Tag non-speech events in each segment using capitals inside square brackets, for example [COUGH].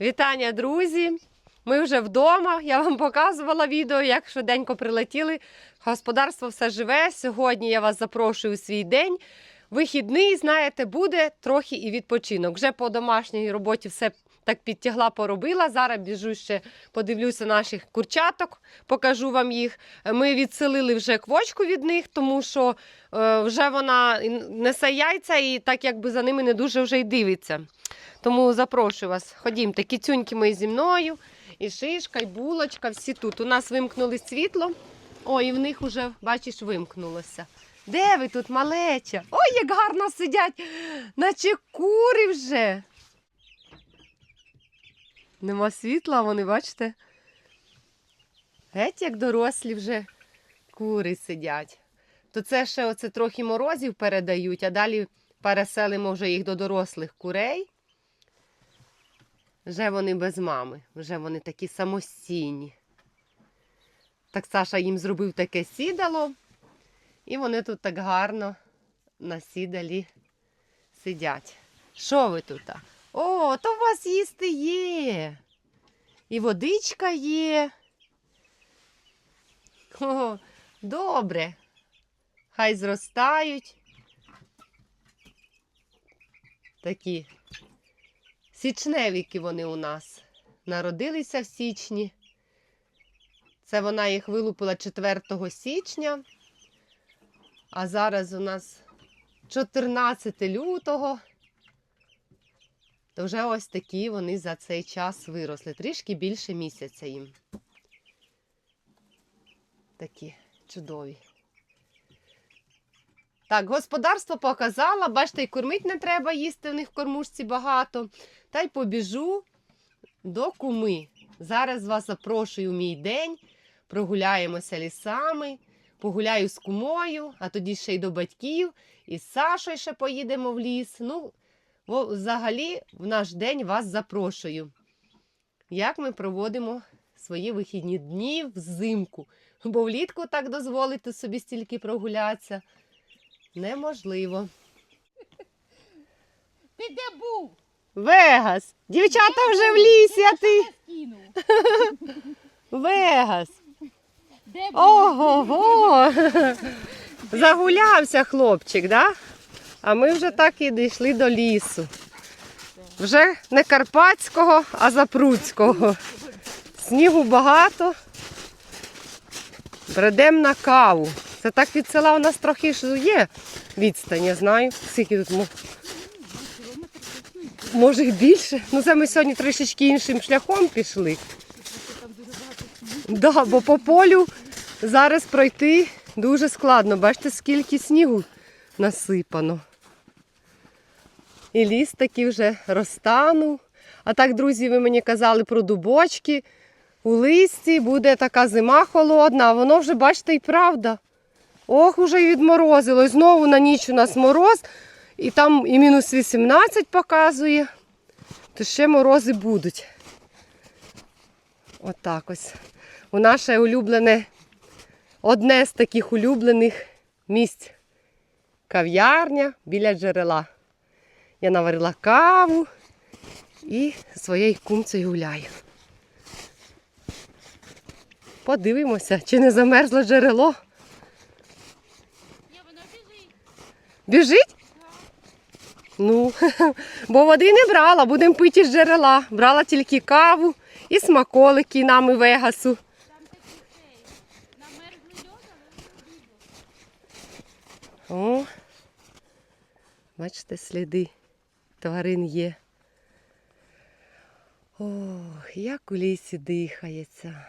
Вітання, друзі! Ми вже вдома. Я вам показувала відео, як швиденько прилетіли. Господарство все живе. Сьогодні я вас запрошую у свій день. Вихідний, знаєте, буде трохи і відпочинок. Вже по домашній роботі все так підтягла, поробила. Зараз біжу ще подивлюся наших курчаток, покажу вам їх. Ми відселили вже квочку від них, тому що е, вже вона несе яйця і так якби за ними не дуже вже й дивиться. Тому запрошую вас. Ходімте, кіцюньки мої зі мною, і шишка, і булочка, всі тут. У нас вимкнули світло. О, і в них вже, бачиш, вимкнулося. Де ви тут, малеча? Ой, як гарно сидять, наче кури вже. Нема світла, вони, бачите? Геть, як дорослі вже кури сидять. То це ще оце трохи морозів передають, а далі переселимо вже їх до дорослих курей. Вже вони без мами, вже вони такі самостійні. Так Саша їм зробив таке сідало, і вони тут так гарно на сідалі сидять. Що ви тут? О, то у вас їсти є. І водичка є. О, добре. Хай зростають. Такі Січневіки вони у нас народилися в січні. Це вона їх вилупила 4 січня. А зараз у нас 14 лютого. То вже ось такі вони за цей час виросли. Трішки більше місяця їм. Такі чудові. Так, господарство показала, бачите, і кормити не треба їсти, в них в кормушці багато. Та й побіжу до куми. Зараз вас запрошую в мій день, прогуляємося лісами, погуляю з кумою, а тоді ще й до батьків, і з Сашою ще поїдемо в ліс. Ну, взагалі, в наш день вас запрошую. Як ми проводимо свої вихідні дні взимку. Бо влітку так дозволити собі стільки прогулятися неможливо. Ти де був? Вегас! Дівчата вже в лісі, а ти [LAUGHS] Вегас! Де був? Ого-го! [LAUGHS] Загулявся хлопчик, да? А ми вже так і дійшли до лісу. Вже не Карпатського, а Запруцького. Снігу багато. Бредем на каву. Це так від села у нас трохи ж є відстань, я знаю. Скільки тут мо- може і більше. Ну це ми сьогодні трішечки іншим шляхом пішли. Да, бо по полю зараз пройти дуже складно. Бачите, скільки снігу насипано. І ліс такий вже розтанув. А так, друзі, ви мені казали про дубочки. У листі буде така зима холодна, а воно вже, бачите, і правда. Ох, уже й відморозило. І знову на ніч у нас мороз, і там і мінус 18 показує. То ще морози будуть. Отак ось. У наше улюблене, одне з таких улюблених місць. Кав'ярня біля джерела. Я наварила каву і своєю кумцею гуляю. Подивимося, чи не замерзло джерело. Я вона біжить. Біжить? Ну, [LAUGHS] бо води не брала, будемо пити з джерела. Брала тільки каву і смаколики нам і вегасу. О, бачите, сліди тварин є. Ох, як у лісі дихається.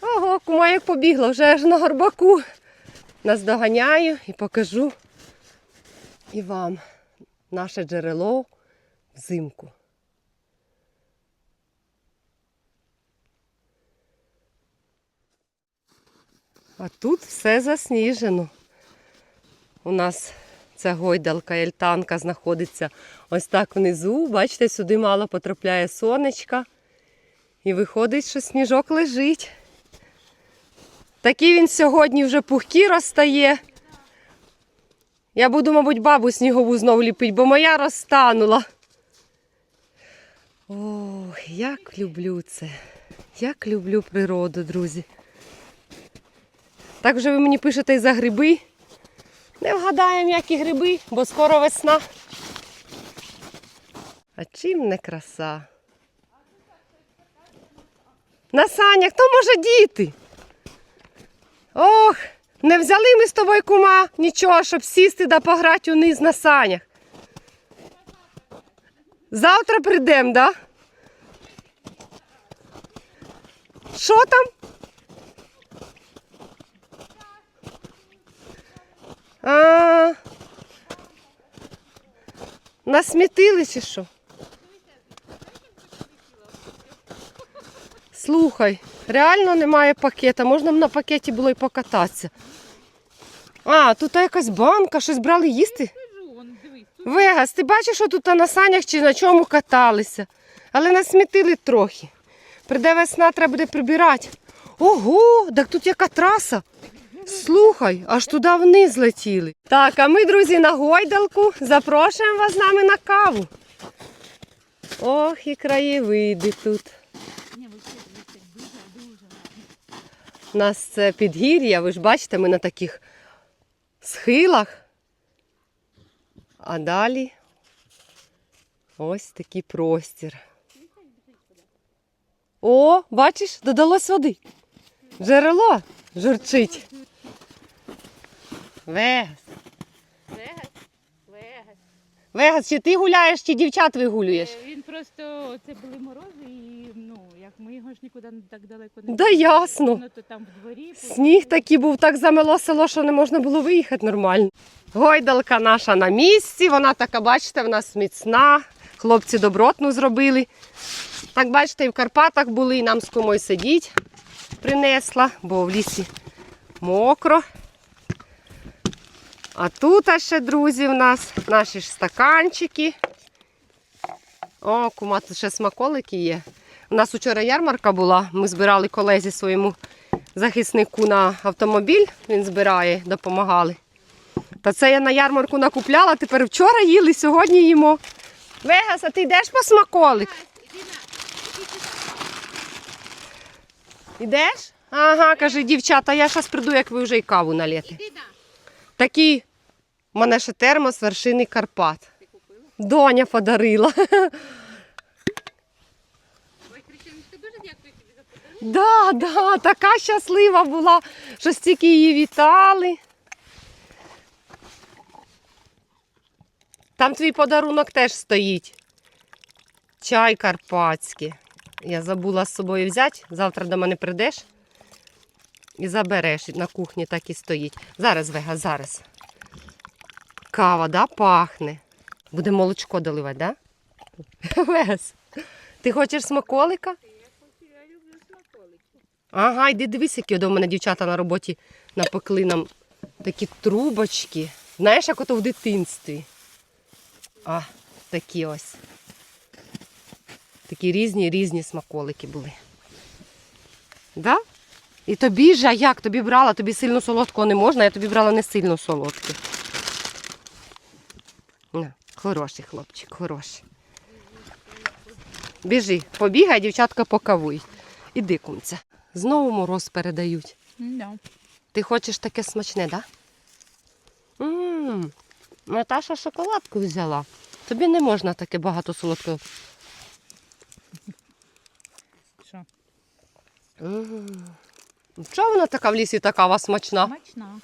Ого, кума як побігла, вже аж на горбаку. Наздоганяю і покажу і вам наше джерело взимку. А тут все засніжено. У нас ця гойдалка Ельтанка знаходиться ось так внизу. Бачите, сюди мало потрапляє сонечка. І виходить, що сніжок лежить. Такий він сьогодні вже пухкий розстає. Я буду, мабуть, бабу снігову знов ліпити, бо моя розтанула. Ох, як люблю це. Як люблю природу, друзі. Так вже ви мені пишете і за гриби. Не вгадаємо, які гриби, бо скоро весна. А чим не краса? На санях, то може діти. Ох, не взяли ми з тобою кума нічого, щоб сісти да пограти униз на санях. Завтра прийдемо, да? Що там? А, насмітили чи що? Слухай, реально немає пакета. Можна б на пакеті було і покататися. А, тут якась банка, щось брали їсти. Вегас, ти бачиш, що тут на санях чи на чому каталися. Але насмітили трохи. Прийде весна, треба буде прибирати. Ого, так тут яка траса. Слухай, аж туди вниз летіли. Так, а ми, друзі, на гойдалку запрошуємо вас з нами на каву. Ох, і краєвиди тут. Ні, ви ще дивіться, дуже, дуже гарно. У нас це підгір'я, ви ж бачите, ми на таких схилах. А далі ось такий простір. О, бачиш, додалось води. Джерело журчить. Вегас. Вегас. Вегас, чи ти гуляєш, чи дівчат вигулюєш? Е, Він просто, це були морози і, ну, як ми його ж нікуди не так далеко не Да ясно. Ну, то там в дворі. Сніг такий був, так замело село, що не можна було виїхати нормально. Гойдалка наша на місці, вона така, бачите, в нас міцна. Хлопці добротну зробили. Так, бачите, і в Карпатах були, і нам з кумою сидіть принесла, бо в лісі мокро. А тут ще, друзі, в нас наші ж стаканчики. О, кума, тут ще смаколики є. У нас вчора ярмарка була. Ми збирали колезі своєму захиснику на автомобіль. Він збирає, допомагали. Та це я на ярмарку накупляла, тепер вчора їли, сьогодні їмо. Вегас, а ти йдеш по смаколик? Ідеш? Ага, каже, дівчата, я зараз прийду, як ви вже й каву налєте. Такий у мене ще термос вершини Карпат. Доня подарила. Ой, Христиночка, дуже дякую тобі за подарунок. Да, да, така щаслива була, що стільки її вітали. Там твій подарунок теж стоїть. Чай карпатський. Я забула з собою взяти. Завтра до мене прийдеш і забереш. На кухні так і стоїть. Зараз, Вега, зараз. Кава, да, пахне. Буде молочко доливати, да? [LAUGHS] Вес. Ти хочеш смаколика? Я люблю смаколики. Ага, йди дивись, які до мене дівчата на роботі напекли нам такі трубочки. Знаєш, як ото в дитинстві. А, такі ось. Такі різні різні смаколики були. Да? І тобі ж, а як? Тобі брала, тобі сильно солодкого не можна, я тобі брала не сильно солодке. На, хороший хлопчик, хороший. Біжи, побігай, дівчатка покавуй. Іди, кумця. Знову мороз передають. Да. Ти хочеш таке смачне, так? Да? Мм, Наташа шоколадку взяла. Тобі не можна таке багато солодкого. Що? М. Чого вона така в лісі така у вас смачна? Смачна.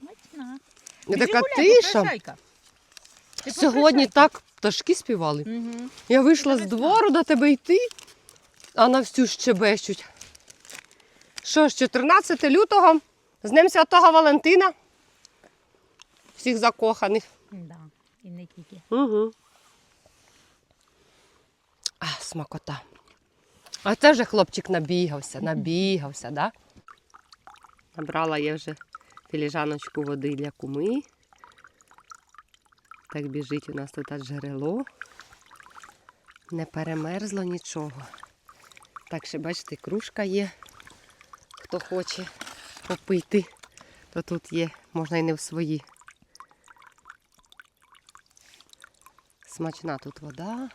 Смачна. Біжи така гуляй, тиша. Ти Сьогодні так пташки співали. Угу. Я вийшла з двору до тебе йти, а на всю щебещуть. Що ж, 14 лютого, з Днем Святого Валентина. Всіх закоханих. Да. І не тільки. Угу. А, смакота. А це вже хлопчик набігався, набігався, да? Набрала я вже філіжаночку води для куми. Так біжить у нас тут джерело. Не перемерзло нічого. Так ще, бачите, кружка є. Хто хоче попити, то тут є, можна і не в свої. Смачна тут вода.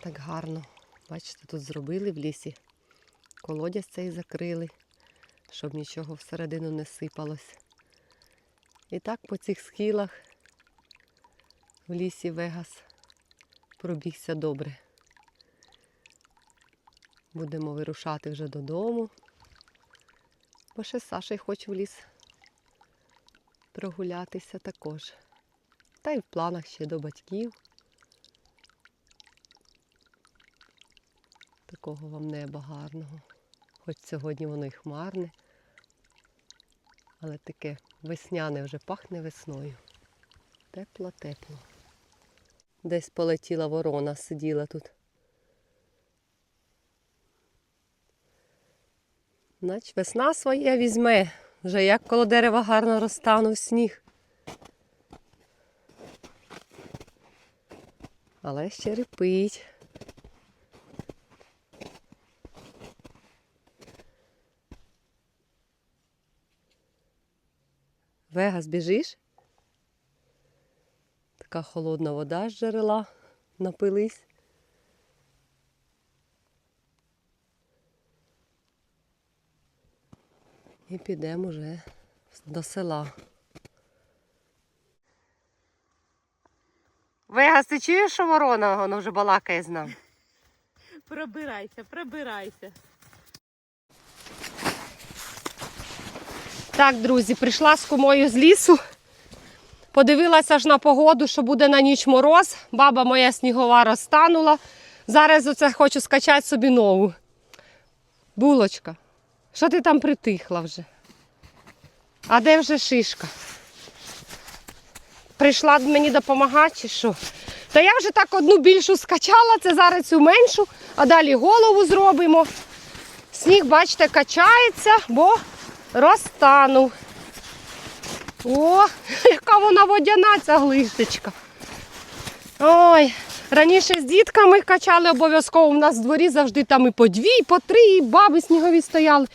Так гарно. Бачите, тут зробили в лісі. Колодязь цей закрили, щоб нічого всередину не сипалось. І так по цих схилах в лісі Вегас пробігся добре. Будемо вирушати вже додому. Бо ще Саша й хоче в ліс прогулятися також. Та й в планах ще до батьків. Такого вам неба гарного. Хоч сьогодні воно й хмарне, але таке весняне вже пахне весною. Тепло-тепло. Десь полетіла ворона, сиділа тут. Нач весна своє візьме, вже як коло дерева гарно розтанув сніг. Але ще репить. Вегас, біжиш? Така холодна вода з джерела. Напились. І підемо вже до села. Вегас, ти чуєш, що ворона воно вже балакає з нами? Пробирайся, пробирайся. Так, друзі, прийшла з кумою з лісу. Подивилася ж на погоду, що буде на ніч мороз. Баба моя снігова розтанула. Зараз оце хочу скачати собі нову. Булочка, що ти там притихла вже? А де вже шишка? Прийшла мені допомагати чи що? Та я вже так одну більшу скачала, це зараз цю меншу, а далі голову зробимо. Сніг, бачите, качається, бо розтанув. О, [LAUGHS] яка вона водяна, ця глисточка. Ой, раніше з дітками качали обов'язково. У нас в дворі завжди там і по дві, і по три, і баби снігові стояли.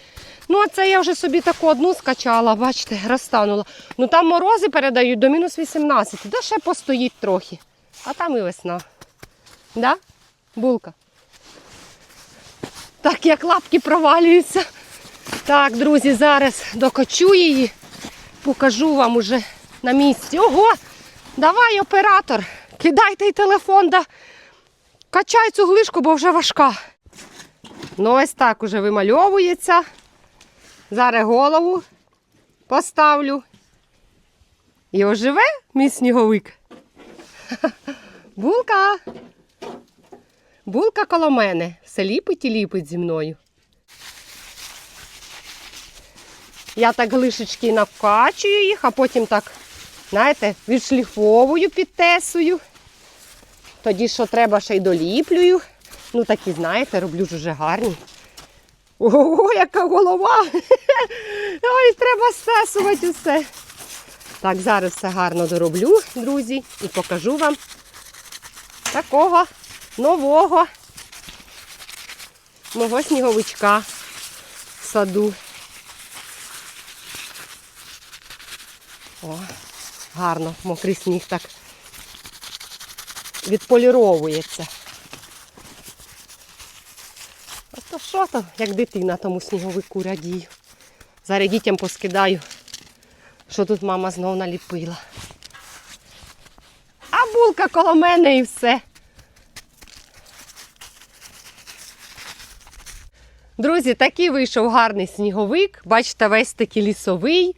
Ну, а це я вже собі таку одну скачала, бачите, розтанула. Ну там морози передають до мінус 18, де ще постоїть трохи. А там і весна. Да? Булка. Так, як лапки провалюються. Так, друзі, зараз докочу її, покажу вам уже на місці. Ого! Давай, оператор, кидай той телефон, да качай цю глишку, бо вже важка. Ну, ось так уже вимальовується. Зараз голову поставлю. І оживе мій сніговик. Булка. Булка коло мене. Все ліпить і ліпить зі мною. Я так глишечки накачую їх, а потім так, знаєте, відшліфовую, підтесую. Тоді, що треба, ще й доліплюю. Ну, такі, знаєте, роблю ж уже гарні. Ого, яка голова! [LAUGHS] Ой, треба стесувати усе. Так, зараз все гарно дороблю, друзі, і покажу вам такого нового мого сніговичка в саду. О, гарно, мокрий сніг так відполіровується. А то що то, як дитина тому сніговику радію. Зараз дітям поскидаю, що тут мама знов наліпила. А булка коло мене і все. Друзі, такий вийшов гарний сніговик. Бачите, весь такий лісовий.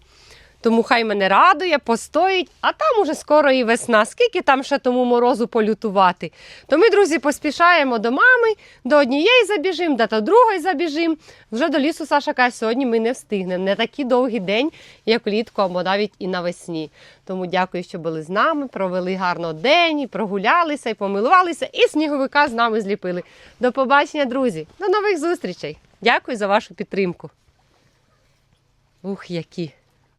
Тому хай мене радує, постоїть, а там уже скоро і весна. Скільки там ще тому морозу полютувати? То ми, друзі, поспішаємо до мами, до однієї забіжимо, до до другої забіжимо. Вже до лісу Саша каже, сьогодні ми не встигнемо. Не такий довгий день, як влітку, або навіть і навесні. Тому дякую, що були з нами, провели гарно день, і прогулялися, і помилувалися, і сніговика з нами зліпили. До побачення, друзі! До нових зустрічей! Дякую за вашу підтримку. Ух, які!